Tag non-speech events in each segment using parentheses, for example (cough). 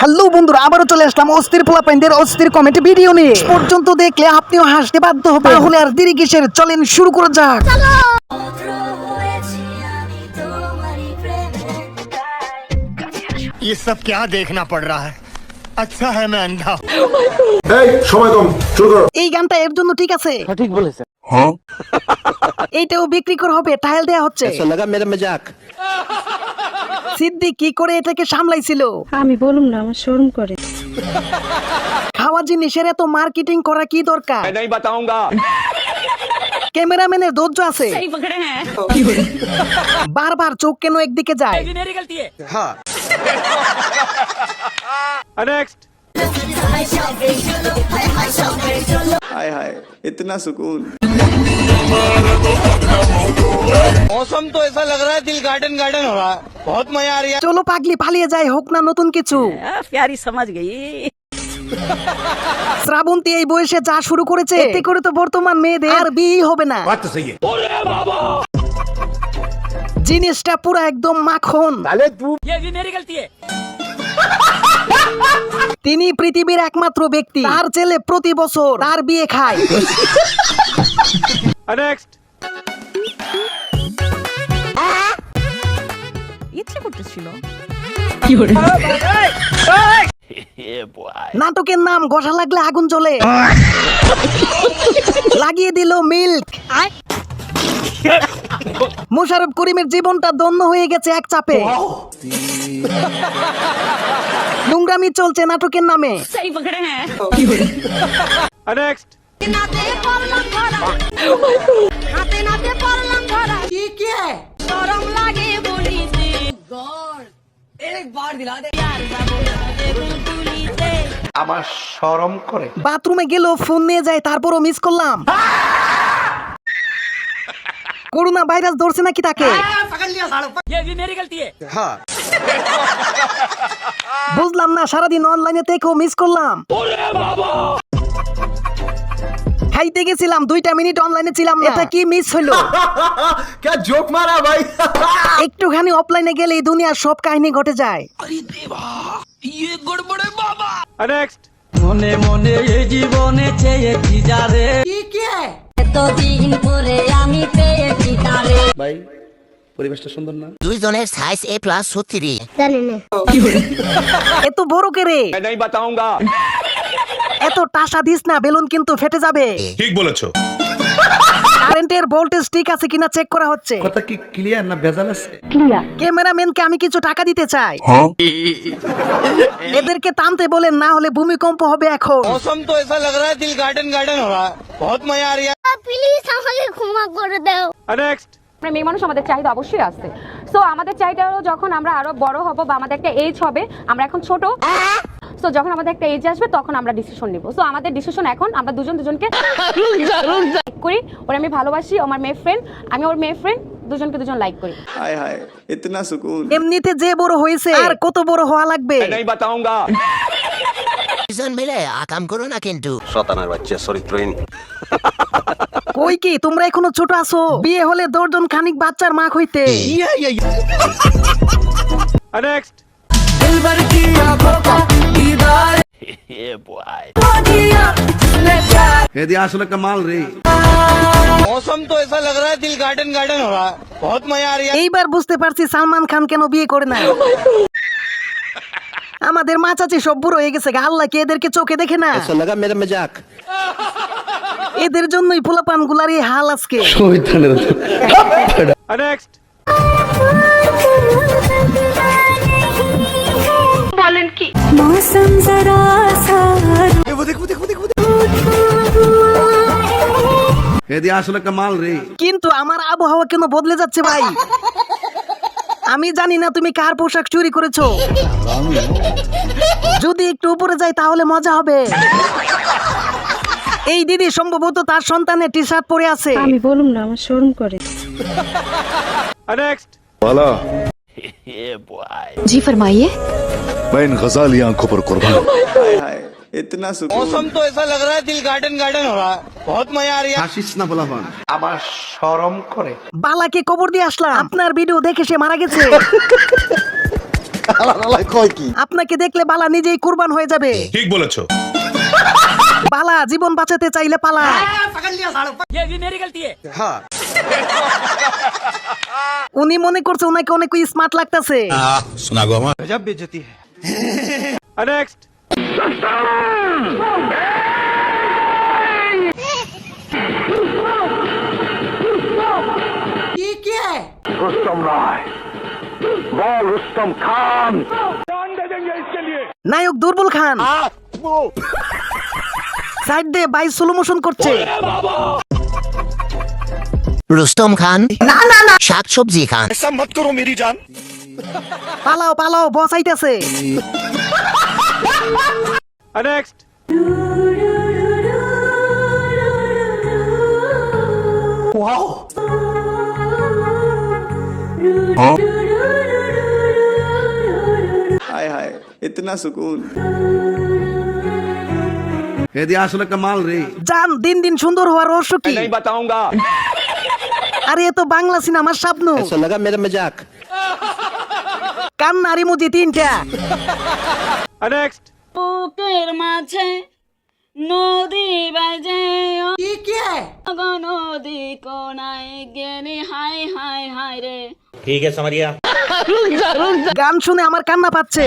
Hello বন্ধুরা আবারও চলে আসলাম অস্থির পোলাপাইনদের অস্থির কমেন্ট ভিডিও নিয়ে শেষ পর্যন্ত দেখলে আপনিও হাসতে বাধ্য হবে তাহলে আর দেরি কিসের চলেন শুরু করা যাক অভ্র হয়েছি আমি তোমারই প্রেমে ये सब क्या देखना पड़ रहा है अच्छा है मैं अंधा हूं। এই সময় কম শুরু করো এই গানটা এর জন্য ঠিক আছে ঠিক বলেছে এইটাও বিক্রি করা হবে টাইল দেয়া হচ্ছে लगा मेरा मजाक সিদ্দিক কি করে এটাকে সামলাইছিল আমি বলুম না আমার শরম করে খাওয়া জিনিসের এত মার্কেটিং করা কি দরকার नहीं बताऊंगा ক্যামেরাম্যানের ধৈর্য আছে বারবার চোখ কেন একদিকে যায় नेक्स्ट (laughs) हाय हाय इतना सुकून मौसम तो ऐसा लग रहा है दिल गार्डन गार्डन हो रहा है বহুত মজা চলো পাগলি পালিয়ে হোক না নতুন কিছু প্যারি সমাজ গেই শ্রাবন্তী এই বয়সে যা শুরু করেছে এতে করে তো বর্তমান মেয়েদের আর বিয়ে হবে না। জিনিসটা পুরো একদম মাখন। তিনি পৃথিবীর একমাত্র ব্যক্তি। তার ছেলে প্রতি বছর তার বিয়ে খায়। (laughs) ইচ্ছে করতেছিল। নাটকের নাম ঘষা লাগলে আগুন চলে লাগিয়ে দিল মিল্ক। মোশারফ করিমের জীবনটা দন্য হয়ে গেছে এক চাপে। নোংরামি চলছে নাটকের নামে। কি কে লাগে বলি। একবার শরম তুলিতে বাথরুমে গেল ফোন নিয়ে যায় তারপরও মিস করলাম। করোনা ভাইরাস ধরছে নাকি তাকে? বুঝলাম না সারাদিন অনলাইনে থেকেও মিস করলাম। খাইতে গেছিলাম দুইটা মিনিট অনলাইনে ছিলাম এটা কি মিস হলো? (laughs) কা জোক মারা ভাই? (laughs) একটুখানি অফলাইনে গেলে দুনিয়ার সব কাহিনী ঘটে যায়। আরে দেবা ইয়ে গড়বড়ে বাবা। নেক্সট মনে মনে এই জীবনে চেয়ে কি জারে কি কি? এত দিন পরে আমি পেয়েছি তারে। ভাই পরিবেশটা সুন্দর না? দুইজনের সাইজ এ প্লাস সত্তরি জানি না। এত বড় কে রে? (laughs) নাই বাতাউঙ্গা। এত টাসা দিস না বেলুন কিন্তু ফেটে যাবে। ঠিক বলেছ। কারেন্টের ভোল্টেজ ঠিক আছে কিনা চেক করা হচ্ছে। কথা কি ক্লিয়ার না ভেজাল আছে? ক্লিয়ার ক্যামেরাম্যানকে আমি কিছু টাকা দিতে চাই। হ্যাঁ? এদেরকে টানতে বলেন না হলে ভূমিকম্প হবে এখন। মৌসুম তো এসা লাগ রহা দিল গার্ডেন গার্ডেন হো রহা বহুত মজা আ রিয়া প্লিজ আমাকে ক্ষমা করে দাও নেক্সট আমরা মেয়ে মানুষ আমাদের চাহিদা অবশ্যই আছে। সো আমাদের চাহিদা হলো যখন আমরা আরও বড় হব বা আমাদের একটা এজ হবে আমরা এখন ছোট। সো যখন আমাদের একটা এজ আসবে তখন আমরা ডিসিশন নিব। সো আমাদের ডিসিশন এখন আমরা দুজন দুজনকে (laughs) করি। ওর আমি ভালোবাসি আমার মেয়ে ফ্রেন্ড আমি ওর মেয়ে ফ্রেন্ড দুজনকে দুজন লাইক করি। হায় হায় ইতনা সুকুন এমনিতে যে বড় হয়েছে আর কত বড় হওয়া লাগবে? নাই বাতাউঙ্গা। দুজন মিলে আকাম করো না কিন্তু। শতানার বাচ্চা চরিত্রহীন। কই কি তোমরা এখনও ছোট আছো? বিয়ে হলে দর্জন খানিক বাচ্চার মা হইতে। নেক্সট দিলবার কি नेक्स्ट হেদি আসলে একটা মাল রে मौसम तो ऐसा लग रहा है दिल गार्डन गार्डन हो रहा है बहुत मजा आ रही है এইবার বুঝতে পারছি সালমান খান কেন বিয়ে করে না আমাদের মা চাচি সব বুড়ো হয়ে গেছে আল্লাহ কি এদেরকে চোখে দেখে না लगा मेरा मजाक এদের জন্যই পোলাপান গুলার এই হাল আজকে नेक्स्ट মৌসম জরা হেদি আসলে একটা মাল রে কিন্তু আমার আবহাওয়া কেন বদলে যাচ্ছে ভাই আমি জানি না তুমি কার পোশাক চুরি করেছো যদি একটু উপরে যাই তাহলে মজা হবে এই দিদি সম্ভবত তার সন্তানের টি শার্ট পরে আছে আমি বলুম না আমার শরম করে नेक्स्ट জি ফরমাইয়ে मैं इन गजाली आंखों पर कुर्बान ইতনা মৌসুম তো এসা লাগ রা দিল গার্ডেন গার্ডেন হো রা বহুত মজা আ রিয়া হাসিস না বলাবান। আমার শরম করে। বালাকে কবর দিয়ে আসলাম। আপনার ভিডিও দেখে সে মারা গেছে। আপনাকে দেখলে বালা নিজেই কুরবান হয়ে যাবে। ঠিক বলেছ। পালা জীবন বাঁচাতে চাইলে পালা। উনি মনে করছে ওনাকে অনেক স্মার্ট লাগতেছে। শোনা গো আমার। রুস্তম খান নায়ক দুর্বল খান। সাইড দিয়ে বাই স্লো মোশন করছে। রুস্তম খান না না না। শাক সবজি খান। পালাও পালাও বস আইতেছে। नेक्स्ट हाय हाय इतना सुकून এদি আসলে একটা মাল রে জান দিন দিন সুন্দর হওয়ার রহস্য কি नहीं बताऊंगा আরে এ তো বাংলা সিনেমার স্বপ্ন लगा मेरा मजाक কান্নার ইমোজি তিনটা नेक्स्ट পুকুর মাঝে নদী বাজে। নদী কোনায় গেলি হাই হাই হাই রে। ঠিক আছে মারিয়া। গান শুনে আমার কান্না পাচ্ছে।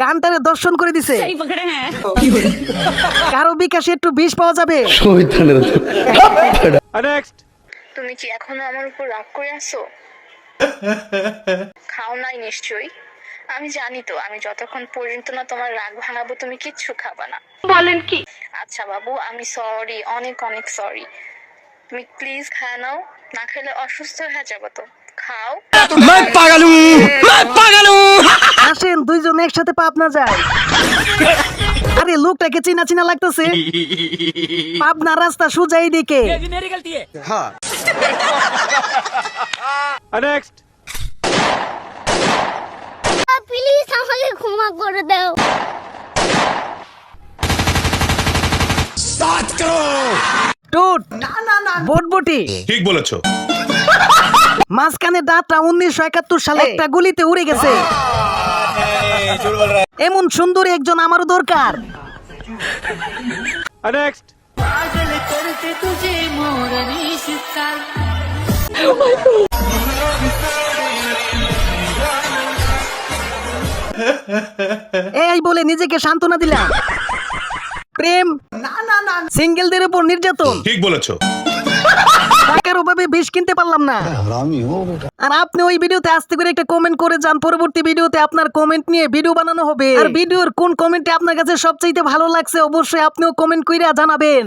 গানটারে দর্শন করে দিছে। হ্যাঁ। কারও বিকাশে একটু বিষ পাওয়া যাবে? তুমি কি এখনও আমার উপর রাগ করে আছো? খাও নাই নিশ্চয়ই। আমি জানি তো আমি যতক্ষণ পর্যন্ত না তোমার রাগ ভাঙাবো তুমি কিচ্ছু খাবা না। বলেন কি? আচ্ছা বাবু আমি সরি অনেক অনেক সরি তুমি প্লিজ খায় নাও না খেলে অসুস্থ হয়ে যাব তো। খাও। আসেন দুইজন একসাথে পাবনা যায়। আরে লোকটাকে চিনা চিনা লাগতেছে। পাবনা রাস্তা সোজা এইদিকে। হ্যাঁ। নেক্সট প্লিজ আমাকে ক্ষমা করে দাও। স্টার্ট করো! টুট না না না। বটবটি। ঠিক বলেছ। মাঝখানে দাঁতটা উনিশশো একাত্তর সালে একটা গুলিতে উড়ে গেছে। এমন সুন্দরী একজন আমারও দরকার। নেক্সট এই বলে নিজেকে সান্ত্বনা দিলাম প্রেম না না না সিঙ্গেলদের উপর নির্যাতন। ঠিক বলেছ। টাকার অভাবে বিষ কিনতে পারলাম না। আর আপনি ওই ভিডিওতে আস্তে করে একটা কমেন্ট করে যান পরবর্তী ভিডিওতে আপনার কমেন্ট নিয়ে ভিডিও বানানো হবে। আর ভিডিওর কোন কমেন্টে আপনার কাছে সবচাইতে ভালো লাগছে অবশ্যই আপনিও কমেন্ট কইরা জানাবেন।